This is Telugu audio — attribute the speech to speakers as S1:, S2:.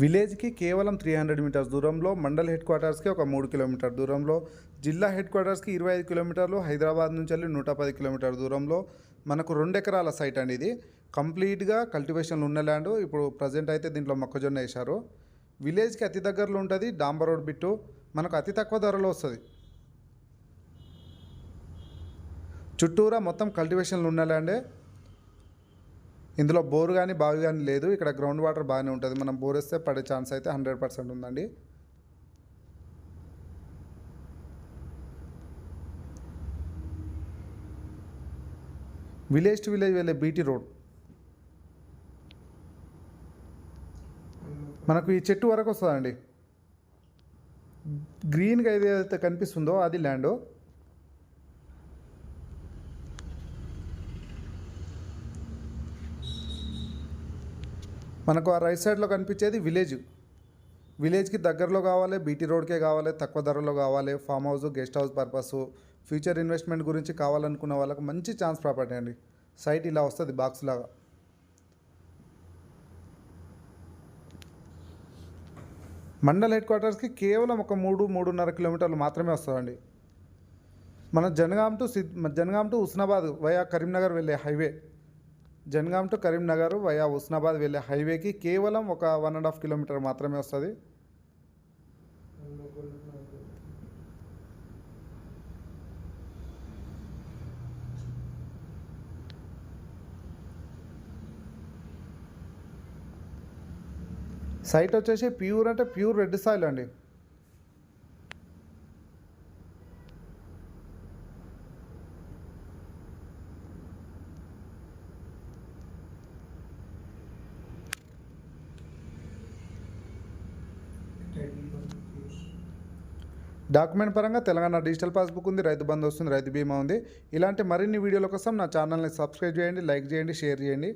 S1: విలేజ్కి కేవలం త్రీ హండ్రెడ్ మీటర్స్ దూరంలో మండల్ హెడ్ క్వార్టర్స్కి ఒక మూడు కిలోమీటర్ దూరంలో జిల్లా హెడ్ క్వార్టర్స్కి ఇరవై ఐదు కిలోమీటర్లు హైదరాబాద్ నుంచి వెళ్ళి నూట పది కిలోమీటర్ దూరంలో. మనకు రెండు ఎకరాల సైట్ అండి ఇది. కంప్లీట్గా కల్టివేషన్లు ఉన్న ల్యాండ్. ఇప్పుడు ప్రజెంట్ అయితే దీంట్లో మొక్కజొన్న వేశారు. విలేజ్కి అతి దగ్గరలో ఉంటుంది డాంబర్ రోడ్ బిట్టు. మనకు అతి తక్కువ ధరలో వస్తుంది. చుట్టూరా మొత్తం కల్టివేషన్లు ఉన్న ల్యాండే. ఇందులో బోరు కానీ బావి కానీ లేదు. ఇక్కడ గ్రౌండ్ వాటర్ బాగానే ఉంటుంది. మనం బోర్ వేస్తే పడే ఛాన్స్ అయితే హండ్రెడ్ పర్సెంట్ ఉందండి. విలేజ్ టు విలేజ్ వెళ్ళే బీటీ రోడ్ మనకు ఈ చెట్టు వరకు వస్తుందండి. గ్రీన్గా ఏదైతే కనిపిస్తుందో అది ల్యాండ్ మనకు ఆ రైట్ సైడ్లో కనిపించేది విలేజ్ విలేజ్కి దగ్గరలో కావాలి బీటీ రోడ్కే కావాలి తక్కువ ధరలో కావాలి farm house guest house purpose future investment గురించి కావాలనుకున్న వాళ్ళకి మంచి ఛాన్స్ ప్రాపర్టీ అండి. సైట్ ఇలా వస్తుంది బాక్స్ లాగా. మండల్ హెడ్ క్వార్టర్స్కి కేవలం ఒక మూడు మూడున్నర కిలోమీటర్లు మాత్రమే వస్తుందండి. మన జనగాం టు సిద్ జనగాం టు ఉస్నాబాద్ వయా కరీంనగర్ వెళ్ళే highway Jangaon to Karimnagar via Husnabad వెళ్ళే హైవేకి కేవలం ఒక వన్ అండ్ హాఫ్ కిలోమీటర్ మాత్రమే వస్తుంది. సైట్ వచ్చేసి ప్యూర్ అంటే ప్యూర్ రెడ్ సాయిల్ అండి. డాక్యుమెంట్ పరంగా తెలంగాణ డిజిటల్ పాస్బుక్ ఉంది రైతు బంధు వస్తుంది రైతు బీమా ఉంది. ఇలాంటి మరిన్ని వీడియోల కోసం నా ఛానల్ని సబ్స్క్రైబ్ చేయండి లైక్ చేయండి షేర్ చేయండి.